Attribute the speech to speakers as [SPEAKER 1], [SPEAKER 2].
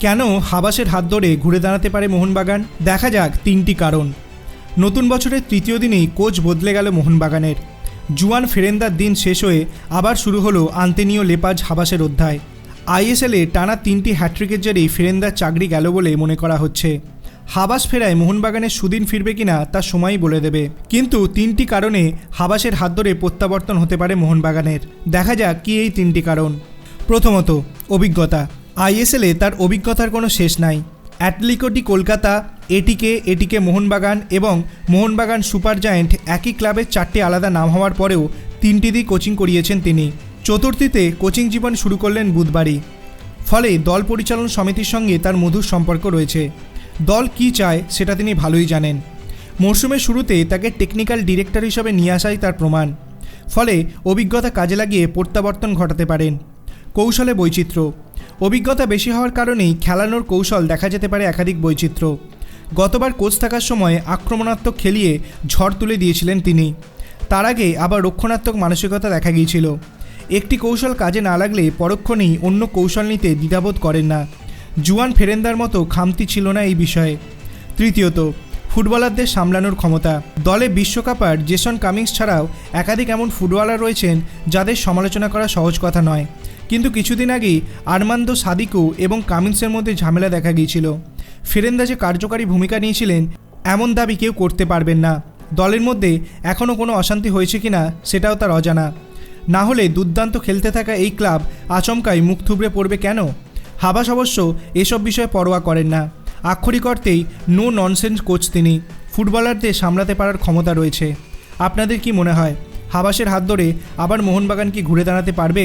[SPEAKER 1] কেন হাবাসের হাত ধরে ঘুরে দাঁড়াতে পারে মোহনবাগান? দেখা যাক, তিনটি কারণ। নতুন বছরের তৃতীয় দিনেই কোচ বদলে গেল মোহনবাগানের। জুয়ান ফেরেন্দার দিন শেষ হয়ে আবার শুরু হলো আন্তেনীয় লেপাজ হাবাসের অধ্যায়। আইএসএলে টানা তিনটি হ্যাট্রিকের জেরেই ফেরেন্দার চাকরি গেল বলে মনে করা হচ্ছে। হাবাস ফেরায় মোহনবাগানের সুদিন ফিরবে কিনা তা সময়ই বলে দেবে। কিন্তু তিনটি কারণে হাবাসের হাত ধরে প্রত্যাবর্তন হতে পারে মোহনবাগানের। দেখা যাক কি এই তিনটি কারণ। প্রথমত, অভিজ্ঞতা। আইএসএলে তার অভিজ্ঞতার কোনো শেষ নাই। অ্যাটলিকোটি কলকাতা, এটিকে এটিকে মোহনবাগান এবং মোহনবাগান সুপার জায়েন্ট একই ক্লাবের চারটি আলাদা নাম হওয়ার পরেও তিনটি দিয়ে কোচিং করিয়েছেন তিনি। চতুর্থীতে কোচিং জীবন শুরু করলেন বুধবারই। ফলে দল পরিচালন সমিতির সঙ্গে তার মধুর সম্পর্ক রয়েছে। দল কী চায় সেটা তিনি ভালোই জানেন। মরশুমের শুরুতে তাকে টেকনিক্যাল ডিরেক্টর হিসেবে নিয়ে আসাই তার প্রমাণ। ফলে অভিজ্ঞতা কাজে লাগিয়ে প্রত্যাবর্তন ঘটাতে পারেন। কৌশলে বৈচিত্র্য। অভিজ্ঞতা বেশি হওয়ার কারণেই খেলানোর কৌশল দেখা যেতে পারে একাধিক বৈচিত্র্য। গতবার কোচ থাকার সময় আক্রমণাত্মক খেলিয়ে ঝড় তুলে দিয়েছিলেন তিনি। তার আগে আবার রক্ষণাত্মক মানসিকতা দেখা গিয়েছিল। একটি কৌশল কাজে না লাগলে পরক্ষণেই অন্য কৌশল নিতে দ্বিধাবোধ করেন না। জুয়ান ফেরেন্দার মতো খামতি ছিল না এই বিষয়ে। তৃতীয়ত, ফুটবলারদের সামলানোর ক্ষমতা। দলে বিশ্বকাপার জেসন কামিংস ছাড়াও একাধিক এমন ফুটবলার রয়েছেন যাদের সমালোচনা করা সহজ কথা নয়। কিন্তু কিছুদিন আগেই আরমান্দো সাদিকু এবং কামিন্সের মধ্যে ঝামেলা দেখা গিয়েছিল। ফেরেন্দা যে কার্যকারী ভূমিকা নিয়েছিলেন, এমন দাবি কেউ করতে পারবেন না। দলের মধ্যে এখনও কোনো অশান্তি হয়েছে কিনা, সেটাও তার অজানা। না হলে দুর্দান্ত খেলতে থাকা এই ক্লাব আচমকাই মুখ থুবড়ে পড়বে কেন? হাবাস অবশ্য এসব বিষয়ে পরোয়া করেন না। আক্ষরিক অর্থেই নো ননসেন্স কোচ তিনি। ফুটবলারদের সামলাতে পারার ক্ষমতা রয়েছে। আপনাদের কি মনে হয়, হাবাসের হাত ধরে আবার মোহনবাগান কি ঘুরে দাঁড়াতে পারবে?